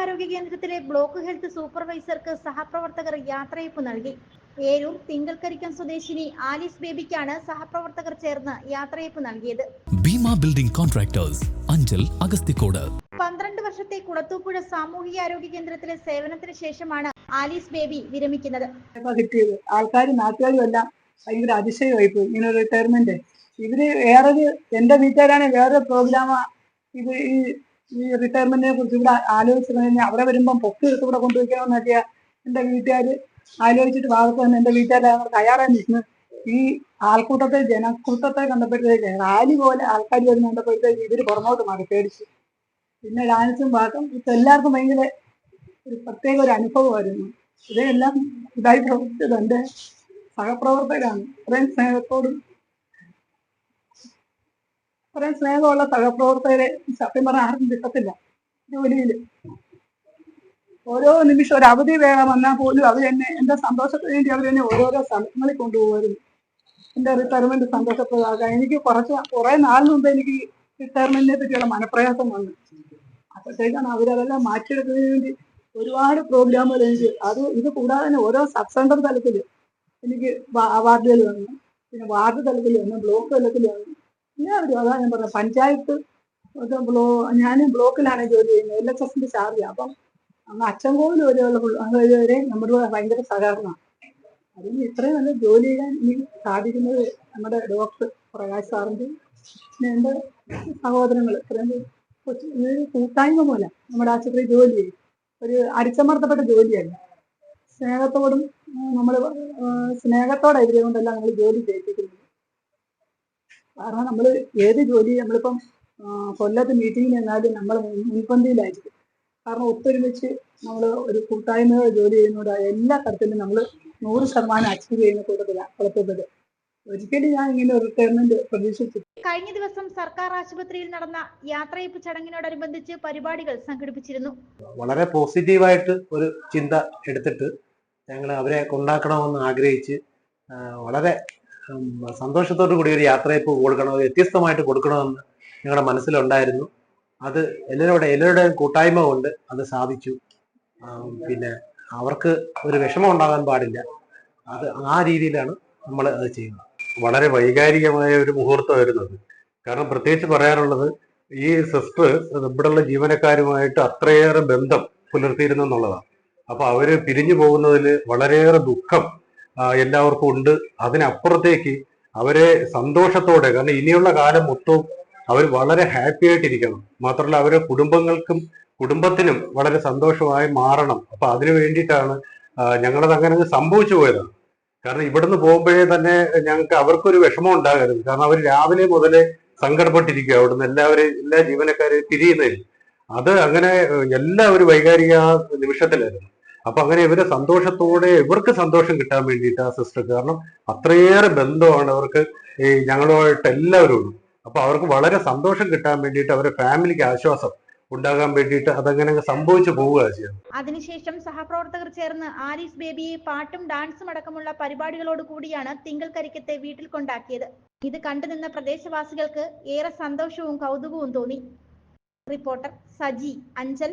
ആരോഗ്യ കേന്ദ്രത്തിലെ block health സൂപ്പർവൈസർക്ക് സഹപ്രവർത്തകർ യാത്രയപ്പ് നൽകി. ഏരൂർ തിങ്കൽക്കരിക്കം സ്വദേശിനി ആലിസ് ബേബിക്കാണ് സഹപ്രവർത്തകർ ചേർന്ന് യാത്രയപ്പ് നൽകിയത്. Bheema building contractors Anchal Agasthikode. പന്ത്രണ്ട് വർഷത്തെ കുളത്തൂപ്പുഴ സാമൂഹികാരോഗ്യ കേന്ദ്രത്തിലെ സേവനത്തിന് ശേഷമാണ് ആലീസ് ബേബി വിരമിക്കുന്നത്. ആൾക്കാർ കിട്ടിയത്. നാട്ടുകാരും എല്ലാം ഭയങ്കര അതിശയമായി പോയി ഇങ്ങനെ റിട്ടയർമെന്റ് ഇവർ വേറൊരു എന്റെ വീട്ടുകാരാണ് വേറൊരു പ്രോഗ്രാമാ ഇത് ഈ ഈ റിട്ടയർമെന്റിനെ കുറിച്ച് ഇവിടെ ആലോചിച്ചു കഴിഞ്ഞാൽ അവിടെ വരുമ്പം പൊക്കി എടുത്ത് ഇവിടെ കൊണ്ടുപോയിക്കണമെന്നൊക്കെ എന്റെ വീട്ടുകാർ ആലോചിച്ചിട്ട് ഭാഗത്ത് തന്നെ എന്റെ വീട്ടുകാരെ തയ്യാറായി നിൽക്കുന്നത് ഈ ആൾക്കൂട്ടത്തെ ജനക്കൂട്ടത്തെ കണ്ടപ്പോഴത്തേക്ക് റാലി പോലെ ആൾക്കാർ വരുന്ന കണ്ടപ്പോഴത്തേക്ക് ഇവർ പുറമോട്ട് മാറി പേടിച്ചു. പിന്നെ ഡാൻസും പാട്ടും ഇപ്പൊ എല്ലാവർക്കും ഭയങ്കര ഒരു പ്രത്യേക ഒരു അനുഭവമായിരുന്നു. ഇതെല്ലാം ഇതായി പ്രവർത്തിച്ചത് എന്റെ സഹപ്രവർത്തകരാണ്. അത്രയും സ്നേഹത്തോടും ഇത്രയും സ്നേഹമുള്ള സഹപ്രവർത്തകരെ സത്യം പറഞ്ഞാൽ ആർക്കും കിട്ടത്തില്ല ജോലിയിൽ ഓരോ നിമിഷം ഒരു അവധി വേണം വന്നാൽ പോലും അവർ തന്നെ എന്റെ സന്തോഷത്തിന് വേണ്ടി അവർ തന്നെ ഓരോരോ സ്ഥലങ്ങളിൽ കൊണ്ടുപോകുമായിരുന്നു എന്റെ റിട്ടയർമെന്റ് സന്തോഷപ്രദമാകാം എനിക്ക് കുറച്ച് കുറെ നാൾ മുമ്പ് എനിക്ക് റിട്ടയർമെന്റിനെ പറ്റിയുള്ള മനപ്രയാസം വന്നു. അപ്പോഴത്തേക്കാണ് അവരതെല്ലാം മാറ്റിയെടുക്കുന്നതിന് വേണ്ടി ഒരുപാട് പ്രോഗ്രാമുകൾ എനിക്ക് അത് ഇത് കൂടാതെ തന്നെ ഓരോ സബ് സെന്റർ തലത്തിൽ എനിക്ക് അവാർഡുകൾ വന്നു. പിന്നെ വാർഡ് തലത്തിൽ വന്നു ബ്ലോക്ക് തലത്തിൽ വന്നു. എല്ലാവരും അതാ ഞാൻ പറഞ്ഞ പഞ്ചായത്ത് ബ്ലോ ഞാൻ ബ്ലോക്കിലാണ് ജോലി ചെയ്യുന്നത് എൽ എച്ച് എസിന്റെ ചാർജ്. അപ്പം അന്ന് അച്ചൻകോവിൽ വരെയുള്ള പിള്ള- അത് വരെ നമ്മുടെ ഭയങ്കര സഹകരണമാണ്. അതിന് ഇത്രയും നല്ല ജോലി ചെയ്യാൻ ഇനി സാധിക്കുന്നത് നമ്മുടെ ഡോക്ടർ പ്രകാശ് പിന്നെ എന്റെ സഹോദരങ്ങൾ ഇത്രയും ഇതൊരു കൂട്ടായ്മ പോലെ നമ്മുടെ ആശുപത്രി ജോലി ചെയ്യും. ഒരു അടിച്ചമർത്തപ്പെട്ട ജോലിയല്ല. സ്നേഹത്തോടും നമ്മൾ സ്നേഹത്തോടെ ഇവരെ കൊണ്ടെല്ലാം നമ്മൾ ജോലി ചെയ്യിപ്പിക്കുന്നത് കാരണം നമ്മൾ ഏത് ജോലി നമ്മളിപ്പം കൊല്ലത്ത് മീറ്റിങ്ങിന് എന്നാലും നമ്മൾ മുൻപന്തിയിലായിരിക്കും. കാരണം ഒത്തൊരുമിച്ച് നമ്മൾ ഒരു കൂട്ടായ്മയോടെ ജോലി ചെയ്യുന്നതോടെ എല്ലാ തരത്തിലും നമ്മൾ നൂറ് ശതമാനം അച്ചീവ് ചെയ്യുന്ന കൂട്ടത്തിലാണ് കുഴപ്പമില്ല ഒരിക്കലും ഞാൻ ഇങ്ങനെ ഒരു റിട്ടയർമെന്റ് പ്രതീക്ഷിച്ചു കഴിഞ്ഞ ദിവസം സർക്കാർ ആശുപത്രിയിൽ നടന്ന യാത്രയപ്പ് ചടങ്ങിനോടനുബന്ധിച്ച് പരിപാടികൾ സംഘടിപ്പിച്ചിരുന്നു. വളരെ പോസിറ്റീവായിട്ട് ഒരു ചിന്ത എടുത്തിട്ട് ഞങ്ങൾ അവരെ കൊണ്ടാക്കണമെന്ന് ആഗ്രഹിച്ച് വളരെ സന്തോഷത്തോടു കൂടി ഒരു യാത്രയപ്പ് കൊടുക്കണം? വ്യത്യസ്തമായിട്ട് കൊടുക്കണമെന്ന് ഞങ്ങളുടെ മനസ്സിലുണ്ടായിരുന്നു. അത് എല്ലാവരുടെ എല്ലാവരുടെയും കൂട്ടായ്മ കൊണ്ട് അത് സാധിച്ചു. പിന്നെ അവർക്ക് ഒരു വിഷമം ഉണ്ടാകാൻ പാടില്ല. അത് ആ രീതിയിലാണ് നമ്മൾ അത് ചെയ്യുന്നത്. വളരെ വൈകാരികമായ ഒരു മുഹൂർത്തമായിരുന്നു അത്. കാരണം പ്രത്യേകിച്ച് പറയാനുള്ളത് ഈ സിസ്റ്റർ ഇവിടെയുള്ള ജീവനക്കാരുമായിട്ട് അത്രയേറെ ബന്ധം പുലർത്തിയിരുന്നു എന്നുള്ളതാണ്. അപ്പൊ അവർ പിരിഞ്ഞു പോകുന്നതിൽ വളരെയേറെ ദുഃഖം എല്ലാവർക്കും ഉണ്ട്. അതിനപ്പുറത്തേക്ക് അവരെ സന്തോഷത്തോടെ കാരണം ഇനിയുള്ള കാലം മൊത്തവും അവർ വളരെ ഹാപ്പി ആയിട്ടിരിക്കണം. മാത്രമല്ല അവരെ കുടുംബങ്ങൾക്കും കുടുംബത്തിനും വളരെ സന്തോഷമായി മാറണം. അപ്പൊ അതിനു വേണ്ടിയിട്ടാണ് ഞങ്ങളത് അങ്ങനെ അങ്ങ് സംഭവിച്ചു പോയതാണ് കാരണം ഇവിടുന്ന് പോകുമ്പോഴേ തന്നെ ഞങ്ങൾക്ക് അവർക്കൊരു വിഷമം ഉണ്ടാകരുത്. കാരണം അവർ രാവിലെ മുതലേ സങ്കടപ്പെട്ടിരിക്കുക അവിടുന്ന് എല്ലാവരെയും എല്ലാ ജീവനക്കാരെയും പിരിയുന്നതിൽ അത് അങ്ങനെ എല്ലാവരും വൈകാരിക നിമിഷത്തിലായിരുന്നു. അപ്പൊ അങ്ങനെ ഇവരെ സന്തോഷത്തോടെ ഇവർക്ക് സന്തോഷം കിട്ടാൻ വേണ്ടിയിട്ട് ആ സിസ്റ്റർ കാരണം അത്രയേറെ ബന്ധമാണ് അവർക്ക് ഈ ഞങ്ങളുമായിട്ട് എല്ലാവരും അപ്പൊ അവർക്ക് വളരെ സന്തോഷം കിട്ടാൻ വേണ്ടിയിട്ട് അവരുടെ ഫാമിലിക്ക് ആശ്വാസം ഉണ്ടാകാൻ വേണ്ടിയിട്ട് അതങ്ങനെ സംഭവിച്ചു പോവുക ചെയ്യുന്നത്. അതിനുശേഷം സഹപ്രവർത്തകർ ചേർന്ന് ആരിസ് ബേബിയെ പാട്ടും ഡാൻസും അടക്കമുള്ള പരിപാടികളോട് കൂടിയാണ് തിങ്കൾ കരിക്കത്തെ വീട്ടിൽ കൊണ്ടാക്കിയത്. ഇത് കണ്ടുനിന്ന പ്രദേശവാസികൾക്ക് ഏറെ സന്തോഷവും കൗതുകവും തോന്നി. റിപ്പോർട്ടർ സജി അഞ്ചൽ.